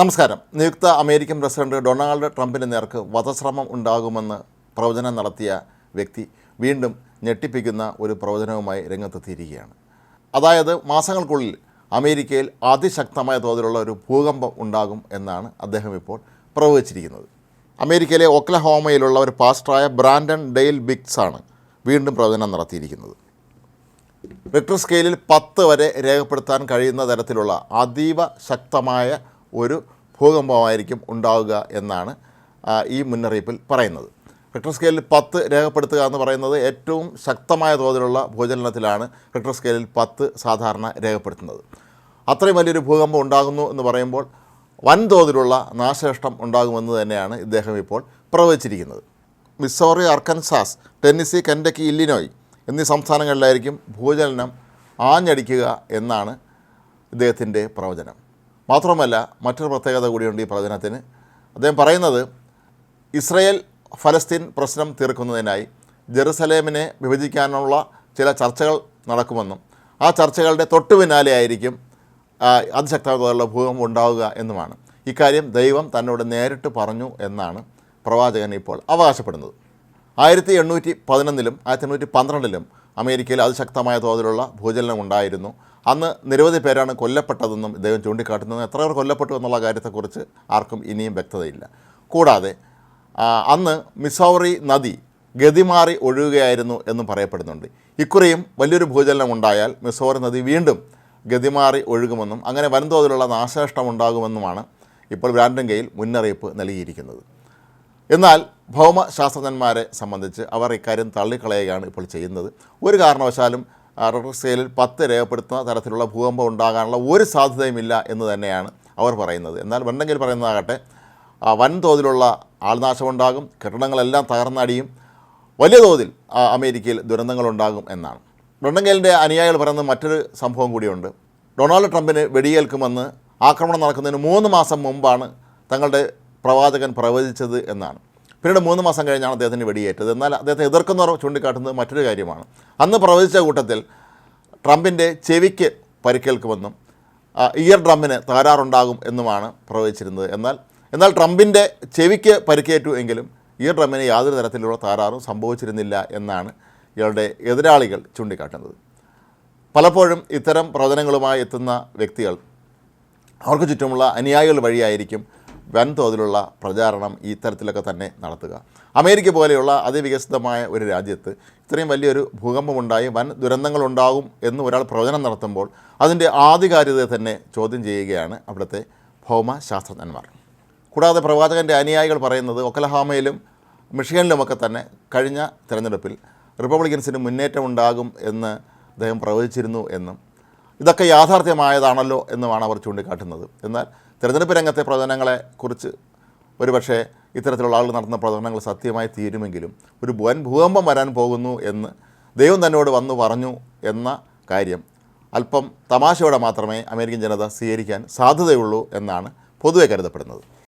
നമസ്കാരം. നിയുക്ത American president Donald ട്രംപിന് നേർക്ക് വധശ്രമം ഉണ്ടാകുമെന്ന് പ്രവചനം നടത്തിയ വ്യക്തി വീണ്ടും ഞെട്ടിപ്പിക്കുന്ന ഒരു പ്രവചനവുമായി രംഗത്തെത്തിയിരിക്കുകയാണ്. അതായത് മാസങ്ങൾക്കുള്ളിൽ അമേരിക്കയിൽ അതിശക്തമായ തോതിലുള്ള ഒരു ഭൂകമ്പം ഉണ്ടാകും എന്നാണ് അദ്ദേഹം ഇപ്പോൾ പ്രവചിച്ചിരിക്കുന്നത്. അമേരിക്കയിലെ ഒക്ലഹോമയിലുള്ള ഒരു പാസ്റ്ററായ ബ്രാൻഡൻ ഡെയിൽ ബിഗ്സ് ആണ് വീണ്ടും പ്രവചനം നടത്തിയിരിക്കുന്നത്. റിക്ടർ സ്കെയിലിൽ പത്ത് വരെ രേഖപ്പെടുത്താൻ കഴിയുന്ന തരത്തിലുള്ള അതീവ ശക്തമായ ഒരു ഭൂകമ്പമായിരിക്കും ഉണ്ടാവുക എന്നാണ് ഈ മുന്നറിയിപ്പിൽ പറയുന്നത്. റിക്ടർ സ്കെയിലിൽ പത്ത് രേഖപ്പെടുത്തുക എന്ന് പറയുന്നത് ഏറ്റവും ശക്തമായ തോതിലുള്ള ഭൂചലനത്തിലാണ് റിക്ടർ സ്കെയിലിൽ പത്ത് സാധാരണ രേഖപ്പെടുത്തുന്നത്. അത്രയും വലിയൊരു ഭൂകമ്പം ഉണ്ടാകുന്നു എന്ന് പറയുമ്പോൾ വൻതോതിലുള്ള നാശനഷ്ടം ഉണ്ടാകുമെന്ന് തന്നെയാണ് ഇദ്ദേഹം ഇപ്പോൾ പ്രവചിച്ചിരിക്കുന്നത്. Missouri Arkansas Tennessee Kentucky Illinois എന്നീ സംസ്ഥാനങ്ങളിലായിരിക്കും ഭൂചലനം ആഞ്ഞടിക്കുക എന്നാണ് ഇദ്ദേഹത്തിന്റെ പ്രവചനം. മാത്രമല്ല മറ്റൊരു പ്രത്യേകത കൂടിയുണ്ട് ഈ പ്രവചനത്തിന് അദ്ദേഹം പറയുന്നത് ഇസ്രയേൽ ഫലസ്തീൻ പ്രശ്നം തീർക്കുന്നതിനായി ജെറുസലേമിനെ വിഭജിക്കാനുള്ള ചില ചർച്ചകൾ നടക്കുമെന്നും ആ ചർച്ചകളുടെ തൊട്ടു പിന്നാലെ ആയിരിക്കും അതിശക്തമായിട്ടുള്ള ഭൂകമ്പം ഉണ്ടാവുക എന്നുമാണ്. ഇക്കാര്യം ദൈവം തന്നോട് നേരിട്ട് പറഞ്ഞു എന്നാണ് പ്രവാചകൻ ഇപ്പോൾ അവകാശപ്പെടുന്നത്. ആയിരത്തി എണ്ണൂറ്റി പതിനൊന്നിലും ആയിരത്തി എണ്ണൂറ്റി പന്ത്രണ്ടിലും അമേരിക്കയിൽ അതിശക്തമായ തോതിലുള്ള ഭൂചലനം ഉണ്ടായിരുന്നു അന്ന് നിരവധി പേരാണ് കൊല്ലപ്പെട്ടതെന്നും ഇദ്ദേഹം ചൂണ്ടിക്കാട്ടുന്നത് എത്ര പേർ കൊല്ലപ്പെട്ടു എന്നുള്ള കാര്യത്തെക്കുറിച്ച് ആർക്കും ഇനിയും വ്യക്തതയില്ല. കൂടാതെ അന്ന് മിസൗറി നദി ഗതിമാറി ഒഴുകുകയായിരുന്നു എന്നും പറയപ്പെടുന്നുണ്ട്. ഇക്കുറിയും വലിയൊരു ഭൂചലനം ഉണ്ടായാൽ മിസോറി നദി വീണ്ടും ഗതിമാറി ഒഴുകുമെന്നും അങ്ങനെ വൻതോതിലുള്ള നാശനഷ്ടം ഉണ്ടാകുമെന്നുമാണ് ഇപ്പോൾ ബ്രാൻഡൻ ഗെയിൽ മുന്നറിയിപ്പ് നൽകിയിരിക്കുന്നത്. എന്നാൽ ഭൗമശാസ്ത്രജ്ഞന്മാരെ സംബന്ധിച്ച് അവർ ഇക്കാര്യം തള്ളിക്കളയുകയാണ് ഇപ്പോൾ ചെയ്യുന്നത്. ഒരു കാരണവശാലും റിക്ടർ സ്കെയിലിൽ പത്ത് രേഖപ്പെടുത്തുന്ന തരത്തിലുള്ള ഭൂകമ്പം ഉണ്ടാകാനുള്ള ഒരു സാധ്യതയുമില്ല എന്ന് തന്നെയാണ് അവർ പറയുന്നത്. എന്നാൽ വെണ്ടെങ്കിൽ പറയുന്നതാകട്ടെ വൻതോതിലുള്ള ആൾനാശമുണ്ടാകും കെട്ടിടങ്ങളെല്ലാം തകർന്നടിയും വലിയ തോതിൽ അമേരിക്കയിൽ ദുരന്തങ്ങളുണ്ടാകും എന്നാണ്. ബ്രണ്ടങ്കലിന്റെ അനുയായികൾ പറയുന്ന മറ്റൊരു സംഭവം കൂടിയുണ്ട്. ഡൊണാൾഡ് ട്രംപിന് വെടിയേൽക്കുമെന്ന് ആക്രമണം നടക്കുന്നതിന് മൂന്ന് മാസം മുമ്പാണ് തങ്ങളുടെ പ്രവാചകൻ പ്രവചിച്ചത് എന്നാണ്. പിന്നീട് മൂന്ന് മാസം കഴിഞ്ഞാണ് അദ്ദേഹത്തിന് വെടിയേറ്റത്. എന്നാൽ അദ്ദേഹത്തെ എതിർക്കുന്നവർ ചൂണ്ടിക്കാട്ടുന്നത് മറ്റൊരു കാര്യമാണ്. അന്ന് പ്രവചിച്ച കൂട്ടത്തിൽ ട്രംപിന്റെ ചെവിക്ക് പരിക്കേൽക്കുമെന്നും ഇയർ ഡ്രമ്മിന് തകരാറുണ്ടാകും എന്നുമാണ് പ്രവചിച്ചിരുന്നത്. എന്നാൽ എന്നാൽ ട്രംപിന്റെ ചെവിക്ക് പരിക്കേറ്റു എങ്കിലും ഇയർ ഡ്രമ്മിന് യാതൊരു തരത്തിലുള്ള തകരാറും സംഭവിച്ചിരുന്നില്ല എന്നാണ് ഇയാളുടെ എതിരാളികൾ ചൂണ്ടിക്കാട്ടുന്നത്. പലപ്പോഴും ഇത്തരം പ്രവചനങ്ങളുമായി എത്തുന്ന വ്യക്തികൾ അവർക്ക് ചുറ്റുമുള്ള അനുയായികൾ വഴിയായിരിക്കും വൻതോതിലുള്ള പ്രചാരണം ഈ തരത്തിലൊക്കെ തന്നെ നടത്തുക. അമേരിക്ക പോലെയുള്ള അതിവികസിതമായ ഒരു രാജ്യത്ത് ഇത്രയും വലിയൊരു ഭൂകമ്പമുണ്ടായി വൻ ദുരന്തങ്ങളുണ്ടാകും എന്ന് ഒരാൾ പ്രവചനം നടത്തുമ്പോൾ അതിന്റെ ആധികാരികതയെ തന്നെ ചോദ്യം ചെയ്യുകയാണ് അവിടുത്തെ ഭൗമശാസ്ത്രജ്ഞന്മാർ. കൂടാതെ പ്രവാചകന്റെ അനുയായികൾ പറയുന്നത് ഒക്കലഹാമയിലും മിഷിഗനിലുമൊക്കെ തന്നെ കഴിഞ്ഞ തിരഞ്ഞെടുപ്പിൽ റിപ്പബ്ലിക്കൻസിന് മുന്നേറ്റം ഉണ്ടാകും എന്ന് അദ്ദേഹം പ്രവചിച്ചിരുന്നു എന്നും ഇതൊക്കെ യാഥാർത്ഥ്യമായതാണല്ലോ എന്നുമാണ് അവർ ചൂണ്ടിക്കാട്ടുന്നത്. എന്നാൽ തിരഞ്ഞെടുപ്പ് രംഗത്തെ പ്രവചനങ്ങളെ കുറിച്ച് ഒരുപക്ഷെ ഇത്തരത്തിലുള്ള ആളുകൾ നടത്തുന്ന പ്രവചനങ്ങൾ സത്യമായി തീരുമെങ്കിലും ഒരു വൻ ഭൂകമ്പം വരാൻ പോകുന്നു എന്ന് ദൈവം തന്നോട് വന്നു പറഞ്ഞു എന്ന കാര്യം അല്പം തമാശയോടെ മാത്രമേ അമേരിക്കൻ ജനത സ്വീകരിക്കാൻ സാധ്യതയുള്ളൂ എന്നാണ് പൊതുവെ കരുതപ്പെടുന്നത്.